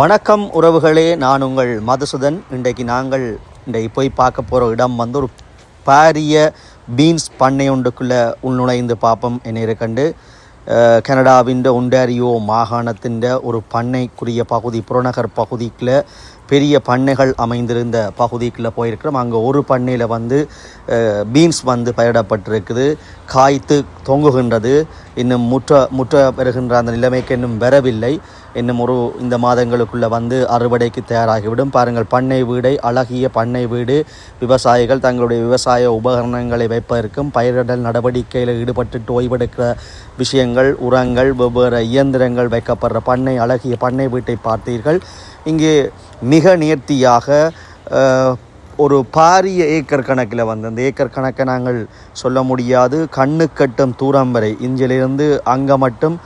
வணக்கம் உறவுகளே நான் உங்கள் மதுசுதன். இன்றைக்கு நாங்கள் இன்றைக்கு போய் பார்க்க போகிற இடம் வந்து ஒரு பாரிய பீன்ஸ் பண்ணை ஒன்றுக்குள்ளே உள்நுழைந்து பார்ப்போம் என்ன இருக்கண்டு. கனடாவின் ஒண்டாரியோ மாகாணத்தின் ஒரு பண்ணைக்குரிய பகுதி புறநகர் பகுதிக்குள்ளே பெரிய பண்ணைகள் அமைந்திருந்த பகுதிக்குள்ளே போயிருக்கிறோம். அங்கே ஒரு பண்ணையில் வந்து பீன்ஸ் வந்து பயிரிடப்பட்டிருக்குது. காய்த்து தொங்குகின்றது. இன்னும் முற்ற முற்ற பெறுகின்ற அந்த நிலைமைக்கு இன்னும் வரவில்லை. இன்னும் ஒரு இந்த மாதங்களுக்குள்ளே வந்து அறுவடைக்கு தயாராகிவிடும். பாருங்கள் பண்ணை வீடை அழகிய பண்ணை வீடு விவசாயிகள் தங்களுடைய விவசாய உபகரணங்களை வைப்பதற்கும் பயிரிடல் நடவடிக்கையில் ஈடுபட்டு ஓய்வெடுக்கிற விஷயங்கள் உரங்கள் வெவ்வேறு இயந்திரங்கள் வைக்கப்படுற பண்ணை அழகிய பண்ணை வீட்டை பார்த்தீர்கள். இங்கே மிக நேர்த்தியாக ஒரு பாரிய ஏக்கர் கணக்கில் வந்து அந்த ஏக்கர் கணக்கை நாங்கள் சொல்ல முடியாது. கண்ணு கட்டும் தூரம் வரை இஞ்சிலிருந்து அங்கே மட்டும்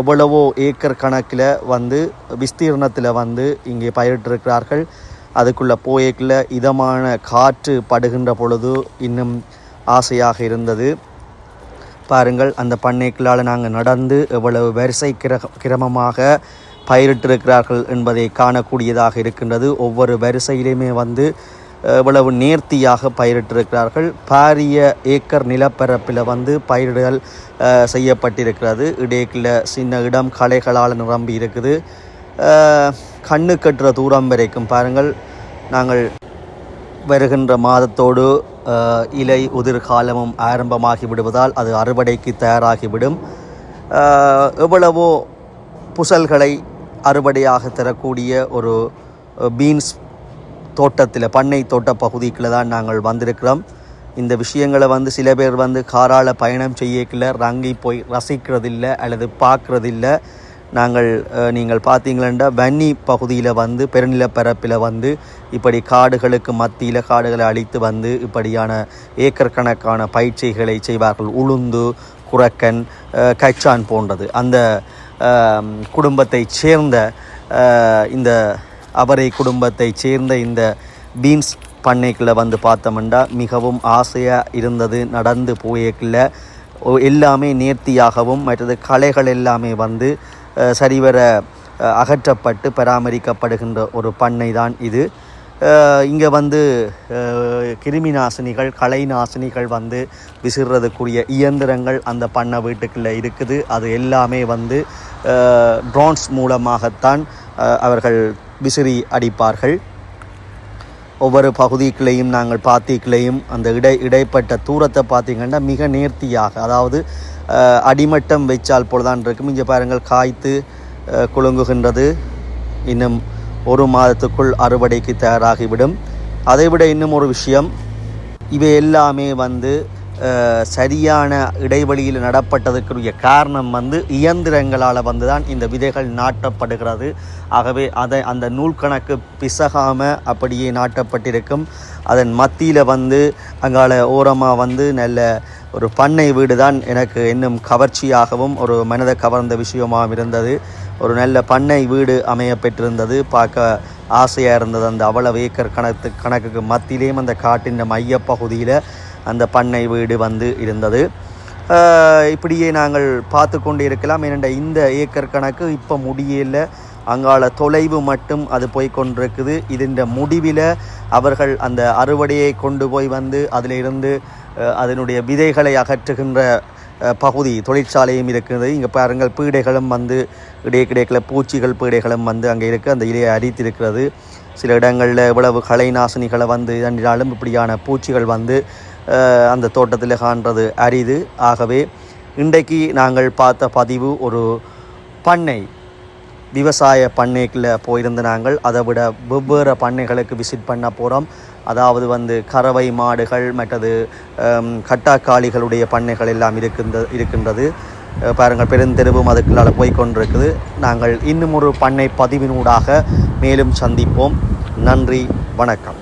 எவ்வளவோ ஏக்கர் கணக்கில் வந்து விஸ்தீர்ணத்தில் வந்து இங்கே பயிரிட்டிருக்கிறார்கள். அதுக்குள்ளே போயக்கில் இதமான காற்று படுகின்ற பொழுது இன்னும் ஆசையாக இருந்தது. பாருங்கள் அந்த பண்ணைக்குள்ளால் நாங்கள் நடந்து எவ்வளவு வரிசை கிர கிரமமாக பயிரிட்டிருக்கிறார்கள் என்பதை காணக்கூடியதாக இருக்கின்றது. ஒவ்வொரு வரிசையிலையுமே வந்து எவ்வளவு நேர்த்தியாக பயிரிட்டிருக்கிறார்கள். பாரிய ஏக்கர் நிலப்பரப்பில் வந்து பயிரிடல் செய்யப்பட்டிருக்கிறது. இடையில சின்ன இடம் களைகளால் நிரம்பி இருக்குது. கண்ணு கட்டுற தூரம் வரைக்கும் பாருங்கள். நாங்கள் வருகின்ற மாதத்தோடு இலை உதிர்காலமும் ஆரம்பமாகி விடுவதால் அது அறுவடைக்கு தயாராகிவிடும் எவ்வளவோ புசல்களை அறுவடையாக தரக்கூடிய ஒரு பீன்ஸ் தோட்டத்தில் பண்ணை தோட்ட பகுதிக்குள்ள தான் நாங்கள் வந்திருக்கிறோம். இந்த விஷயங்களை வந்து சில பேர் வந்து காரால் பயணம் செய்யக்கில் ரங்கி போய் ரசிக்கிறதில்ல அல்லது பார்க்குறதில்ல. நாங்கள் நீங்கள் பார்த்தீங்களா வன்னி பகுதியில் வந்து பெருநிலப்பரப்பில் வந்து இப்படி காடுகளுக்கு மத்தியில் காடுகளை அழித்து வந்து இப்படியான ஏக்கர் கணக்கான பயிற்சிகளை செய்வார்கள். உளுந்து குரக்கன் கச்சான் போன்றது. அந்த குடும்பத்தைச் சேர்ந்த இந்த அவரை குடும்பத்தைச் சேர்ந்த இந்த பீன்ஸ் பண்ணைக்குள்ளே வந்து பார்த்தோம்னா மிகவும் ஆசையாக இருந்தது நடந்து போயக்குள்ள. எல்லாமே நேர்த்தியாகவும் மற்றது களைகள் எல்லாமே வந்து சரிவர அகற்றப்பட்டு பராமரிக்கப்படுகின்ற ஒரு பண்ணை தான் இது இங்கே வந்து கிருமி நாசினிகள் கலை நாசினிகள் வந்து விசிறதுக்குரிய இயந்திரங்கள் அந்த பண்ணை வீட்டுக்குள்ளே இருக்குது. அது எல்லாமே வந்து ட்ரோன்ஸ் மூலமாகத்தான் அவர்கள் விசிறி அடிப்பார்கள். ஒவ்வொரு பகுதிக்குள்ளேயும் நாங்கள் பாத்திக்குள்ளேயும் அந்த இடை இடைப்பட்ட தூரத்தை பார்த்தீங்கன்னா மிக நேர்த்தியாக அதாவது அடிமட்டம் வைச்சால் போலதான் இருக்கும். இங்கே பாருங்கள் காய்த்து குலுங்குகின்றது. இன்னும் ஒரு மாதத்துக்குள் அறுவடைக்கு தயாராகிவிடும். அதைவிட இன்னும் ஒரு விஷயம் இவை எல்லாமே வந்து சரியான இடைவெளியில் நடப்பட்டதற்குரிய காரணம் வந்து இயந்திரங்களால் வந்து தான் இந்த விதைகள் நாட்டப்படுகிறது. ஆகவே அதை அந்த நூல் கணக்கு பிசகாமல் அப்படியே நாட்டப்பட்டிருக்கும். அதன் மத்தியில் வந்து அங்கால ஓரமாக வந்து நல்ல ஒரு பண்ணை வீடு தான் எனக்கு இன்னும் கவர்ச்சியாகவும் ஒரு மனதை கவர்ந்த விஷயமாகவும் இருந்தது. ஒரு நல்ல பண்ணை வீடு அமைய பெற்றிருந்தது பார்க்க ஆசையாக இருந்தது அந்த அவ்வளவு ஏக்கர் கணக்கு கணக்குக்கு மத்தியிலேயும் அந்த காட்டின் மையப்பகுதியில் அந்த பண்ணை வீடு வந்து இருந்தது. இப்படியே நாங்கள் பார்த்து கொண்டு இருக்கலாம். ஏனென்ற இந்த ஏக்கர் கணக்கு இப்போ முடியல. அங்கால தொலைவு மட்டும் அது போய் கொண்டிருக்குது. இதன் முடிவில் அவர்கள் அந்த அறுவடையை கொண்டு போய் வந்து அதில் இருந்து அதனுடைய விதைகளை அகற்றுகின்ற பகுதி தொழிற்சாலையும் இருக்கிறது. இங்கே பாருங்கள் பீடைகளும் வந்து இடையே கிடைக்கல பூச்சிகள் பீடைகளும் வந்து அங்கே இருக்குது அந்த இலையை அரித்திருக்கிறது. சில இடங்களில் இவ்வளவு கலை நாசினிகளை வந்து இதனாலும் இப்படியான பூச்சிகள் வந்து அந்த தோட்டத்தில் காண்றது அரிது. ஆகவே இன்றைக்கு நாங்கள் பார்த்த பதிவு ஒரு பண்ணை விவசாய பண்ணைக்குள்ளே போயிருந்த நாங்கள் அதை விட வெவ்வேறு பண்ணைகளுக்கு விசிட் பண்ண போகிறோம் அதாவது வந்து கறவை மாடுகள் மற்றது கட்டாக்காளிகளுடைய பண்ணைகள் எல்லாம் இருக்கின்ற இருக்கின்றது. பாருங்கள் பெருந்தெருவும் அதுக்குள்ளால் போய்கொண்டிருக்குது நாங்கள் இன்னும் ஒரு பண்ணை பதிவினூடாக மேலும் சந்திப்போம். நன்றி வணக்கம்.